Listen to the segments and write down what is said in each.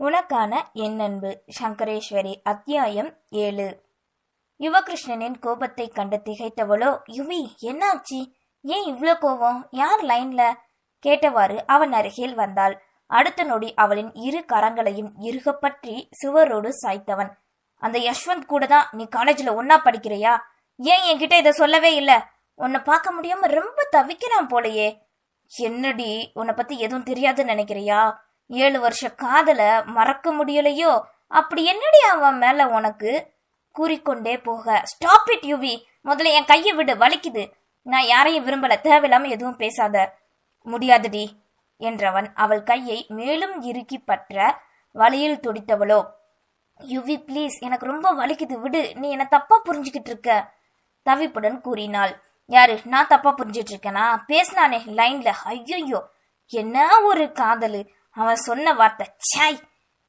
உனக்கான என் அன்பு. சங்கரேஸ்வரி அத்தியாயம் ஏழு. யுவகிருஷ்ணனின் கோபத்தை கண்டு திகைத்தவளோ யுவி என்னாச்சு? ஏன் இவ்வளோ கோபம்? யார் லைன்ல? கேட்டவாறு அவன் அருகில் வந்தாள். அடுத்த நொடி அவளின் இரு கரங்களையும் இறுகப் பற்றி சுவரோடு சாய்த்தவன். அந்த யஷ்வந்த் கூட தான் நீ காலேஜ்ல ஒன்னா படிக்கிறியா? ஏன் என்கிட்ட இதை சொல்லவே இல்ல? உன்னை பார்க்க முடியாம ரொம்ப தவிக்கிறான் போலயே. என்னடி? உன்னை பத்தி எதுவும் தெரியாதுன்னு நினைக்கிறியா? ஏழு வருஷ காதல மறக்க முடியலையோ? அப்படி என்னடி அவன் மேல உனக்கு? கூறிக்கொண்டே போக ஸ்டாப் இட் யுவி முதல்ல என் கையை விடு வலிக்குது. நான் யாரையும் விரும்பல தேவையில்லாம எதுவும் பேசாத. முடியாதுடி என்றவன் அவள் கையை மேலும் இறுக்கி பற்ற வழியில் துடித்தவளோ. யுவி ப்ளீஸ் எனக்கு ரொம்ப வலிக்குது விடு. நீ என்ன தப்பா புரிஞ்சுக்கிட்டு இருக்க? தவிப்புடன் கூறினாள். யாரு நான் தப்பா புரிஞ்சிட்டு இருக்கேனா? பேசினானே லைன்ல ஐயோ என்ன ஒரு காதலு? அவன் சொன்ன வார்த்தை சாய்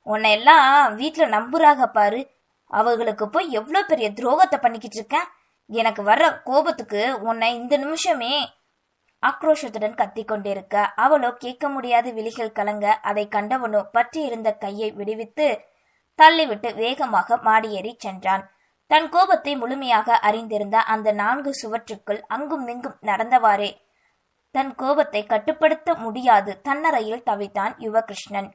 உன்னை எல்லாம் வீட்டில் நம்புறாக பாரு. அவர்களுக்கு போய் எவ்வளவு பெரிய துரோகத்தை பண்ணிக்கிட்டு இருக்கேன் எனக்கு வர்ற கோபத்துக்கு உன்னை இந்த நிமிஷமே ஆக்ரோஷத்துடன் கத்திக் கொண்டிருக்க. அவளோ கேட்க முடியாத விழிகள் கலங்க. அதை கண்டவனோ பற்றி இருந்த கையை விடுவித்து தள்ளிவிட்டு வேகமாக மாடியேறி சென்றான். தன் கோபத்தை முழுமையாக அறிந்திருந்த அந்த நான்கு சுவற்றுக்குள் அங்கும் இங்கும் நடந்தவாறே தன் கோபத்தை கட்டுப்படுத்த முடியாது. தன்னறையில் தவித்தான் யுவகிருஷ்ணன்.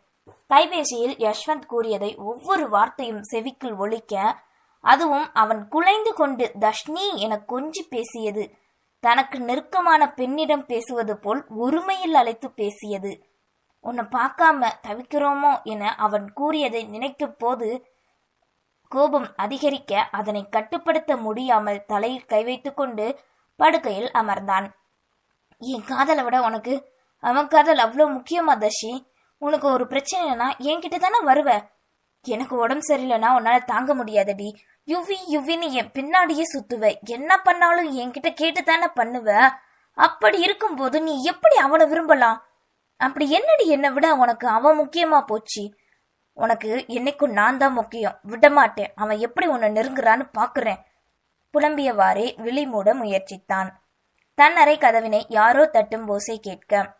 கைபேசியில் யஷ்வந்த் கூறியதை ஒவ்வொரு வார்த்தையும் செவிக்குள் ஒழிக்க அதுவும் அவன் குலைந்து கொண்டு தஷ்னி என கொஞ்சி பேசியது. தனக்கு நெருக்கமான பெண்ணிடம் பேசுவது போல் ஒருமையில் அழைத்து பேசியது. உன்னை பார்க்காம தவிக்கிறோமோ என அவன் கூறியதை நினைக்கும் போது கோபம் அதிகரிக்க அதனை கட்டுப்படுத்த முடியாமல் தலையில் கை வைத்துக்கொண்டு படுக்கையில் அமர்ந்தான். என் காதலை விட உனக்கு அவன் காதல் அவ்வளோ முக்கியமா தஷி உனக்கு ஒரு பிரச்சனைனா என்கிட்ட தானே வருவ? எனக்கு உடம்பு சரியில்லைன்னா உன்னால தாங்க முடியாதடி. யுவி யுவின்னு என் பின்னாடியே சுத்துவ. என்ன பண்ணாலும் என்கிட்ட கேட்டு தானே பண்ணுவ? அப்படி இருக்கும்போது நீ எப்படி அவனை விரும்பலாம்? அப்படி என்னடி என்னை விட உனக்கு அவன் முக்கியமா போச்சு? உனக்கு என்னைக்கும் நான் தான் முக்கியம். விடமாட்டேன். அவன் எப்படி உன்னை நெருங்குறான்னு பாக்குறேன். புலம்பியவாறே விழி மூட முயற்சித்தான். தன் அறை கதவினை யாரோ தட்டும் ஓசை கேட்க.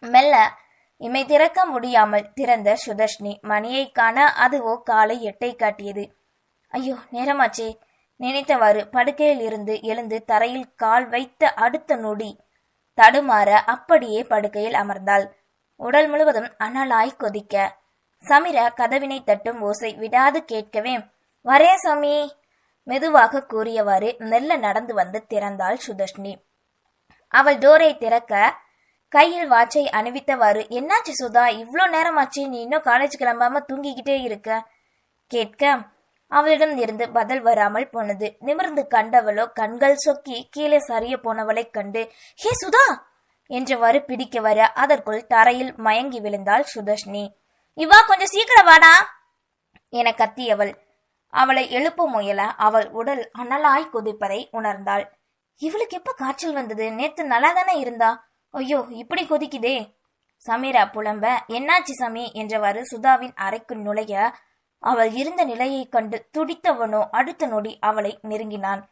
மெல்ல இமை திறக்க முடியாமல் திறந்த சுதர்ஷினி மணியை காண அதுவோ காலை எட்டை காட்டியது. ஐயோ நேரமாச்சே. நினைத்தவாறு படுக்கையில் இருந்து எழுந்து தரையில் கால் வைத்த அடுத்த நொடி. தடுமாற அப்படியே படுக்கையில் அமர்ந்தாள். உடல் முழுவதும் அனலாய் கொதிக்க. சமிர கதவினை தட்டும் ஓசை விடாது கேட்கவே. வரே சாமி. மெதுவாக கூறியவாறு மெல்ல நடந்து வந்து திறந்தாள் சுதர்ஷினி. அவள் டோரை திறக்க கையில் வாட்சை அணிவித்தவாறு என்னாச்சு சுதா? இவ்வளோ நேரமாச்சு நீ இன்னும் காலேஜ் கிளம்பாம தூங்கிக்கிட்டே இருக்க? கேட்க அவளிடம் இருந்து பதில் வராமல் போனது. நிமிர்ந்து கண்டவளோ கண்கள் சொக்கி கீழே சரிய போனவளை கண்டு ஹே சுதா! என்றவாறு பிடிக்க வர அதற்குள் தரையில் மயங்கி விழுந்தாள் சுதர்ஷினி. இவா கொஞ்சம் சீக்கிரம் வாடா! என கத்தியவள். அவளை எழுப்ப முயல அவள் உடல் அனலாய் குதிப்பதை உணர்ந்தாள். இவளுக்கு எப்ப காய்ச்சல் வந்தது? நேத்து நல்லா தானே இருந்தா? ஐயோ இப்படி கொதிக்குதே. சமீரா புலம்ப என்னாச்சு சமி? என்றவாறு சுதாவின் அறைக்கு நுழைய அவள் இருந்த நிலையை கண்டு துடித்தவனோ அடுத்த நொடி அவளை நெருங்கினான்.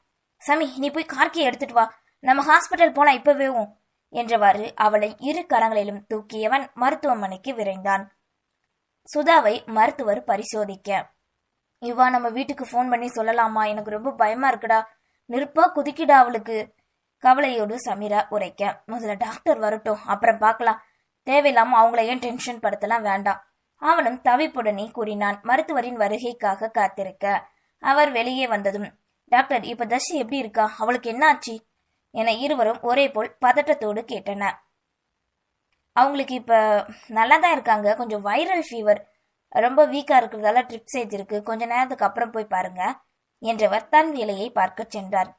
சமி நீ போய் கார்க்கியை எடுத்துட்டு வா. நம்ம ஹாஸ்பிட்டல் போனா இப்பவேவும் என்றவாறு அவளை இரு கரங்களிலும் தூக்கியவன் மருத்துவமனைக்கு விரைந்தான். சுதாவை மருத்துவர் பரிசோதிக்க இவ்வா நம்ம வீட்டுக்கு ஃபோன் பண்ணி சொல்லலாமா? எனக்கு ரொம்ப பயமா இருக்குடா. நெருப்பா குதிக்கிடா அவளுக்கு. கவலையோடு சமீரா உரைக்க முதல்ல டாக்டர் வரட்டும் அப்புறம் பார்க்கலாம். தேவையில்லாம அவங்கள ஏன் டென்ஷன் படுத்தலாம் வேண்டாம். அவனும் தவிப்புடனே கூறினான். மருத்துவரின் வருகைக்காக காத்திருக்க. அவர் வெளியே வந்ததும் டாக்டர் இப்ப தர்ஷி எப்படி இருக்கா? அவளுக்கு என்ன ஆச்சு? என இருவரும் ஒரே போல் பதட்டத்தோடு கேட்டன அவங்களுக்கு இப்ப நல்லா தான் இருக்காங்க. கொஞ்சம் வைரல் ஃபீவர் ரொம்ப வீக்கா இருக்கிறதால ட்ரிப்ஸ் ஏற்றிருக்கு கொஞ்ச நேரத்துக்கு அப்புறம் போய் பாருங்க. என்றவர் தன் வேலையை பார்க்க சென்றார்.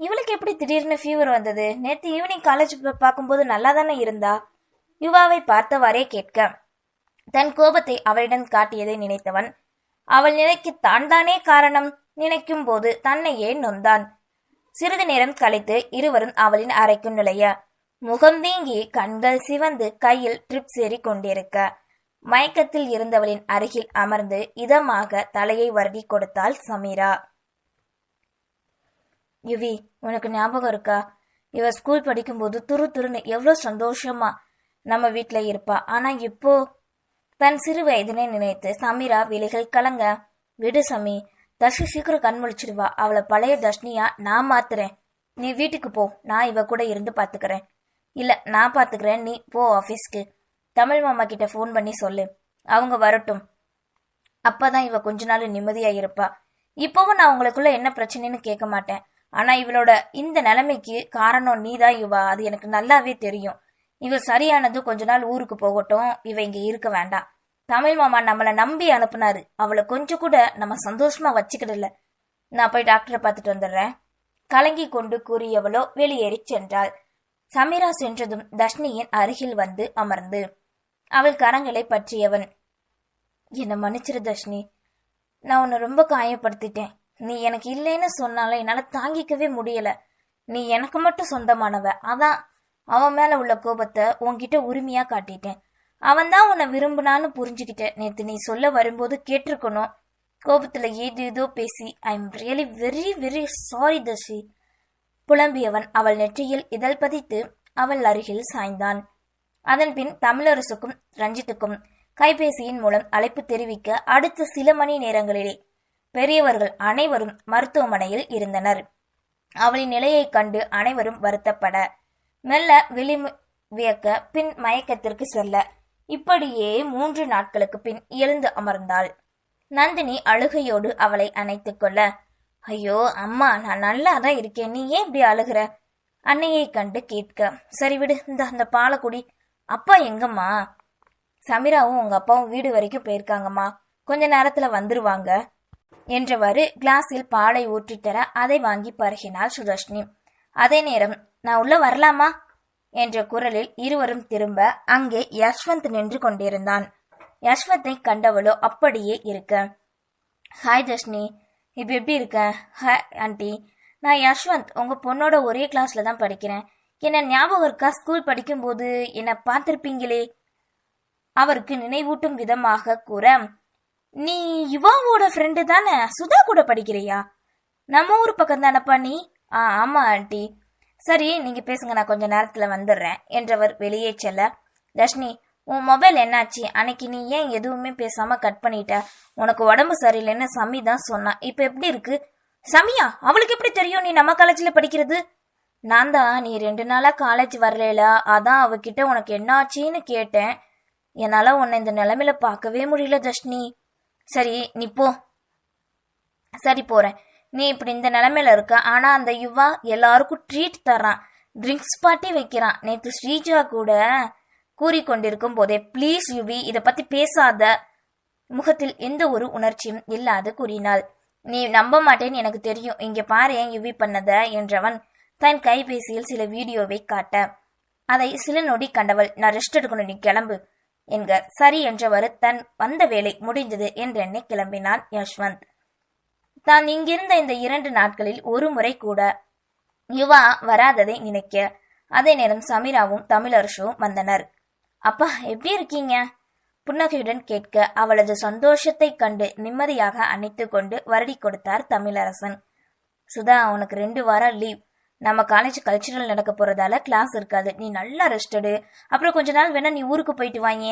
இவளுக்கு எப்படி திடீர்னு ஃபீவர் வந்தது? நேத்து ஈவினிங் காலேஜ் பார்க்கும்போது நல்லா தானே இருந்தா? யுவாவை பார்த்தவாறே கேட்க தன் கோபத்தை அவளிடம் காட்டியதை நினைத்தவன் அவள் நிலைக்கு தான் தானே காரணம்? நினைக்கும் போது தன்னையே நொந்தான். சிறிது நேரம் கழித்து இருவரும் அவளின் அறைக்கு நுழைய முகம் வீங்கி கண்கள் சிவந்து கையில் ட்ரிப் சேரி கொண்டிருக்க மயக்கத்தில் இருந்தவளின் அருகில் அமர்ந்து இதமாக தலையை வருடி கொடுத்தாள் சமீரா. யுவி உனக்கு ஞாபகம் இருக்கா? இவ ஸ்கூல் படிக்கும்போது துரு துருன்னு எவ்வளோ சந்தோஷமா நம்ம வீட்டில் இருப்பா. ஆனா இப்போ தன் சிறு வயதினை நினைத்து சமீரா விலைகள் கலங்க விடு சமி தர்ஷி சீக்கிரம் கண் முழிச்சிடுவா அவளை பழைய தர்ஷினியா நான் மாத்துறேன். நீ வீட்டுக்கு போ. நான் இவ கூட இருந்து பாத்துக்கிறேன். இல்ல நான் பாத்துக்கிறேன். நீ போ ஆபீஸ்க்கு தமிழ் மாமா கிட்ட ஃபோன் பண்ணி சொல்லு. அவங்க வரட்டும். அப்பதான் இவ கொஞ்ச நாள் நிம்மதியா இருப்பா. இப்பவும் நான் உங்களுக்குள்ள என்ன பிரச்சனைன்னு கேட்க மாட்டேன். ஆனா இவளோட இந்த நிலைமைக்கு காரணம் நீதான் இவா அது எனக்கு நல்லாவே தெரியும். இவ சரியானது கொஞ்ச நாள் ஊருக்கு போகட்டும். இவ இங்க இருக்க வேண்டாம். தமிழ் மாமா நம்மள நம்பி அனுப்புனாரு. அவளை கொஞ்சம் கூட நம்ம சந்தோஷமா வச்சுக்கிடல. நான் போய் டாக்டரை பார்த்துட்டு வந்துடுறேன். கலங்கி கொண்டு கூறியவளோ வெளியேறி சென்றாள். சமீரா சென்றதும் தர்ஷினியின் அருகில் வந்து அமர்ந்து அவள் கரங்களை பற்றியவன். என்னை மன்னிச்சிரு தர்ஷினி. நான் உன்னை ரொம்ப காயப்படுத்திட்டேன். நீ எனக்கு இல்லைன்னு சொன்னாலும் என்னால் தாங்கிக்கவே முடியல. நீ எனக்கு மட்டும் சொந்தமானவ. அதான் அவன் மேல உள்ள கோபத்தை உன்கிட்ட உரிமையா காட்டிட்டேன். அவன் தான் உன்னை விரும்பினான்னு புரிஞ்சுக்கிட்டேன். நேற்று நீ சொல்ல வரும்போது கேட்டிருக்கணும். கோபத்துல ஏது ஏதோ பேசி I am really very very sorry Darshi புலம்பியவன் அவள் நெற்றியில் இதழ் பதித்து அவள் அருகில் சாய்ந்தான். அதன்பின் தமிழரசுக்கும் ரஞ்சித்துக்கும் கைபேசியின் மூலம் அழைப்பு தெரிவிக்க அடுத்த சில மணி நேரங்களிலே பெரியவர்கள் அனைவரும் மருத்துவமனையில் இருந்தனர். அவளின் நிலையைக் கண்டு அனைவரும் வருத்தப்பட மெல்ல விழி வியக்க பின் மயக்கத்திற்கு செல்ல இப்படியே மூன்று நாட்களுக்கு பின் எழுந்து அமர்ந்தாள். நந்தினி அழுகையோடு அவளை அணைத்துக் கொள்ள ஐயோ அம்மா நான் நல்லா தான் இருக்கேன். நீ ஏன் இப்படி அழுகிற? அன்னையை கண்டு கேட்க சரி விடு இந்த அந்த பாலக்குடி அப்பா எங்கம்மா? சமீராவும் உங்க அப்பாவும் வீடு வரைக்கும் போயிருக்காங்கம்மா. கொஞ்ச நேரத்துல வந்துருவாங்க. என்றவாறு கிளாஸில் பாலை ஊற்றித் தர அதை வாங்கி பருகினாள் சுதர்ஷினி. அதே நேரம் நான் உள்ள வரலாமா? என்ற குரலில் இருவரும் திரும்ப அங்கே யஷ்வந்த் நின்று கொண்டிருந்தான். யஷ்வந்தை கண்டவளோ அப்படியே இருக்க. ஹாய் தர்ஷினி இப்போ எப்படி இருக்க? Hi aunty. நான் யஷ்வந்த் உங்க பொண்ணோட ஒரே கிளாஸ்ல தான் படிக்கிறேன். என்ன ஞாபகம் இருக்கா? ஸ்கூல் படிக்கும்போது என்னை பார்த்திருப்பீங்களே? அவருக்கு நினைவூட்டும் விதமாக கூற நீ யுவாவோட ஃப்ரெண்டு தானே? சுதா கூட படிக்கிறியா? நம்ம ஊர் பக்கம் தானப்பா நீ? ஆ ஆமா ஆண்டி. சரி நீங்க பேசுங்க நான் கொஞ்ச நேரத்துல வந்துடுறேன் என்றவர் வெளியே செல்ல தர்ஷினி உன் மொபைல் என்னாச்சு? அன்னைக்கு நீ ஏன் எதுவுமே பேசாம கட் பண்ணிட்ட? உனக்கு உடம்பு சரியில்லைன்னு சமி தான் சொன்னா இப்ப எப்படி இருக்கு? சமியா அவளுக்கு எப்படி தெரியும் நீ நம்ம காலேஜ்ல படிக்கிறது? நான் தான் நீ ரெண்டு நாளா காலேஜ் வரல அதான் அவகிட்ட உனக்கு என்ன ஆச்சுன்னு கேட்டேன். என்னால உன்னை இந்த நிலைமையில பார்க்கவே முடியல தர்ஷினி சரி நீ போ. சரி போறேன். நீ இப்படி இந்த நிலைமையில இருக்க ஆனா அந்த யுவா எல்லாருக்கும் ட்ரீட் தர்றான். ட்ரிங்க்ஸ் பார்ட்டி வைக்கிறான். நேத்து ஸ்ரீஜா கூட கூறிக்கொண்டிருக்கும் போதே ப்ளீஸ் யுவி இதை பத்தி பேசாத. முகத்தில் எந்த ஒரு உணர்ச்சியும் இல்லாது கூறினாள். நீ நம்ப மாட்டேன்னு எனக்கு தெரியும். இங்க பாரு யுவி பண்ணத? என்றவன் தன் கைபேசியில் சில வீடியோவை காட்ட. அதை சில நொடி கண்டவள் நான் ரெஸ்ட் எடுக்கணும் நீ கிளம்பு என்க. சரி என்றவர் தன் வந்த வேலை முடிந்தது என்றெண்ணி கிளம்பினான் யஷ்வந்த். தான் இங்கிருந்த இந்த இரண்டு நாட்களில் ஒரு முறை கூட யுவா வராததை நினைக்க. அதே நேரம் சமீராவும் தமிழரசும் வந்தனர். அப்பா எப்படி இருக்கீங்க? புன்னகையுடன் கேட்க அவளது சந்தோஷத்தை கண்டு நிம்மதியாக அணைத்து கொண்டு வருடி கொடுத்தார் தமிழரசன். சுதா உனக்கு ரெண்டு வாரம் லீவ். நம்ம காலேஜ் கல்ச்சுரல் நடக்க போறதால கிளாஸ் இருக்காது. நீ நல்லா ரெஸ்ட் எடு. அப்புறம் கொஞ்ச நாள் வேணா நீ ஊருக்கு போயிட்டு வாங்க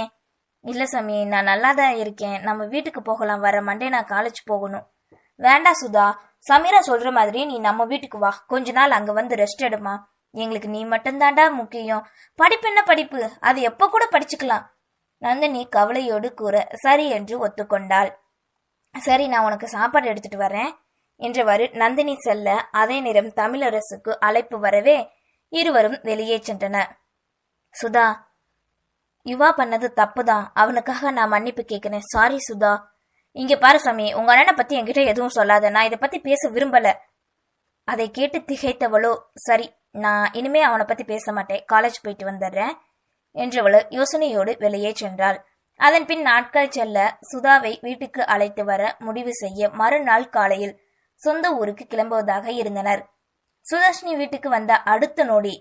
இல்ல சாமி நான் நல்லா தான் இருக்கேன். நம்ம வீட்டுக்கு போகலாம். வர மண்டே நான் காலேஜ் போகணும். வேண்டாம் சுதா. சமீரா சொல்ற மாதிரி நீ நம்ம வீட்டுக்கு வா. கொஞ்ச நாள் அங்க வந்து ரெஸ்ட் எடுமா. எங்களுக்கு நீ மட்டும்தாண்டா முக்கியம். படிப்பு என்ன படிப்பு? அது எப்ப கூட படிச்சுக்கலாம். நந்தினி கவலையோடு கூற சரி என்று ஒத்துக்கொண்டாள். சரி நான் உனக்கு சாப்பாடு எடுத்துட்டு வரேன். என்றவாறு நந்தினி செல்ல அதே நேரம் தமிழரசுக்கு அழைப்பு வரவே இருவரும் வெளியே சென்றனர். சுதா யுவா பண்ணது தப்புதான் அவனுக்காக நான் மன்னிப்பு கேட்கிறேன். சாரி சுதா. இங்க பாரு சாமி உங்க அண்ணனை பத்தி என்கிட்ட எதுவும் சொல்லாத. நான் இதை பத்தி பேச விரும்பல. அதை கேட்டு திகைத்தவளோ சரி நான் இனிமே அவனை பத்தி பேச மாட்டேன். காலேஜ் போயிட்டு வந்துடுறேன். என்றவளோ யோசனையோடு வெளியே சென்றாள். அதன் பின் நாட்கள் செல்ல சுதாவை வீட்டுக்கு அழைத்து வர முடிவு செய்ய மறுநாள் காலையில் சொந்த ஊருக்கு கிளம்புவதாக இருந்தனர். சுதர்ஷினி வீட்டுக்கு வந்த அடுத்த நொடி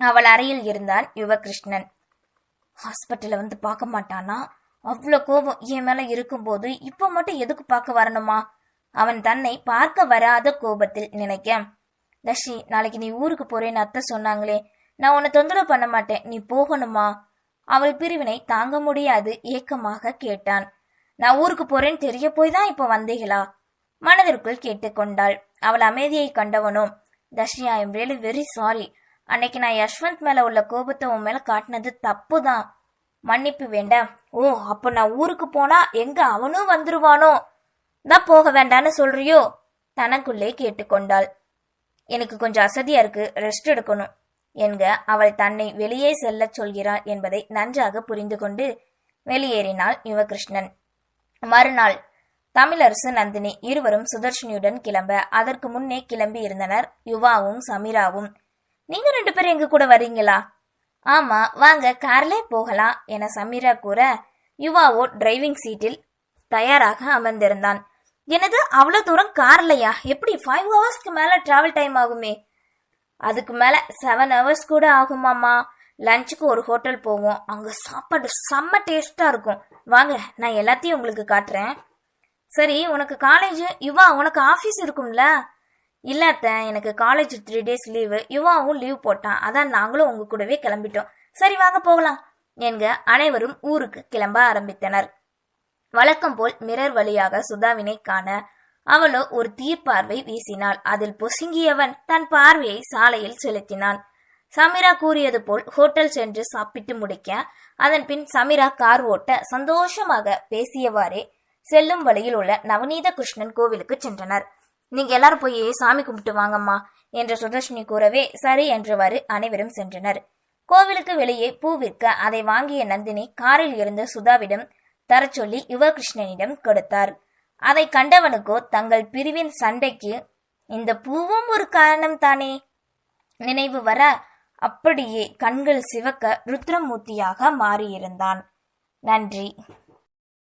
அவள் அறையில் இருந்தான் யுவகிருஷ்ணன். ஹாஸ்பிட்டல்ல வந்து பார்க்க மாட்டானா? அவ்வளோ கோபம் என் மேல இருக்கும்போது இப்போ மட்டும் எதுக்கு பார்க்க வரணுமா? அவன் தன்னை பார்க்க வராத கோபத்தில் நினைக்க. தஷி நாளைக்கு நீ ஊருக்கு போறேன்னு அத்தை சொன்னாங்களே நான் உன்னை தொந்தரவு பண்ண மாட்டேன் நீ போகணுமா? அவள் பிரிவினை தாங்க முடியாது ஏக்கமாக கேட்டான். நான் ஊருக்கு போறேன்னு தெரிய போய் தான் இப்போ வந்தீங்களா? மனதிற்குள் கேட்டுக்கொண்டாள். அவள் அமைதியை கண்டவனோ Darshini I am really very sorry அன்னைக்கு நான் யஷ்வந்த் மேல உள்ள கோபத்தை உன் மேல காட்டினது தப்பு தான் மன்னிப்பு வேண்டாம் ஓ அப்ப நான் ஊருக்கு போனா எங்க அவனும் வந்துருவானோ? தான் போக வேண்டான்னு சொல்றியோ? தனக்குள்ளே கேட்டுக்கொண்டாள். எனக்கு கொஞ்சம் அசதியா இருக்கு. ரெஸ்ட் எடுக்கணும். என்க அவள் தன்னை வெளியே செல்லச் சொல்கிறாள் என்பதை நன்றாக புரிந்து கொண்டு வெளியேறினாள் யுவகிருஷ்ணன் மறுநாள் தமிழரசு நந்தினி இருவரும் சுதர்ஷினியுடன் கிளம்ப அதற்கு முன்னே கிளம்பி இருந்தனர் யுவாவும் சமீராவும். நீங்க ரெண்டு பேரும் எங்க கூட வரீங்களா ஆமா வாங்க கார்லே போகலாம் என சமீரா கூற யுவாவோ டிரைவிங் சீட்டில் தயாராக அமர்ந்திருந்தான். எனது அவ்வளவு தூரம் கார்லையா? எப்படி ஃபைவ் ஹவர்ஸ்க்கு மேல டிராவல் டைம் ஆகுமே? அதுக்கு மேல செவன் ஹவர்ஸ் கூட ஆகுமாமா லஞ்சுக்கு ஒரு ஹோட்டல் போவோம். அங்க சாப்பாடு செம்ம டேஸ்டா இருக்கும். வாங்க நான் எல்லாத்தையும் உங்களுக்கு காட்டுறேன். சரி உனக்கு காலேஜ் யுவா உனக்கு ஆஃபீஸ் இருக்கும்ல? இல்ல அத்தை எனக்கு காலேஜ் த்ரீ டேஸ் லீவு யுவாவும் லீவ் போட்டான். அதான் நாங்களும் உங்க கூடவே கிளம்பிட்டோம். சரி வாங்க போகலாம். என்க அனைவரும் ஊருக்கு கிளம்ப ஆரம்பித்தனர். வழக்கம் போல் மிரர் வழியாக சுதாவினை காண அவளோ ஒரு தீர்ப்பார்வை வீசினாள். அதில் பொசுங்கியவன் தன் பார்வையை சாலையில் செலுத்தினான். சமீரா கூறியது போல் ஹோட்டல் சென்று சாப்பிட்டு முடிக்க அதன் பின் சமீரா கார் ஓட்ட சந்தோஷமாக பேசியவாறே செல்லும் வழியில் உள்ள நவநீத கிருஷ்ணன் கோவிலுக்கு சென்றனர். நீங்க எல்லாரும் போய் சாமி கும்பிட்டு வாங்கம்மா என்று சுதர்ஷினி கூறவே சரி என்றவாறு அனைவரும் சென்றனர். கோவிலுக்கு வெளியே பூ விற்க அதை வாங்கிய நந்தினி காரில் இருந்து சுதாவிடம் தரச்சொல்லி யுவகிருஷ்ணனிடம் கொடுத்தார். அதை கண்டவனுக்கோ தங்கள் பிரிவின் சண்டைக்கு இந்த பூவும் ஒரு காரணம் தானே? நினைவு வர அப்படியே கண்கள் சிவக்க ருத்ரமூர்த்தியாக மாறியிருந்தான். நன்றி.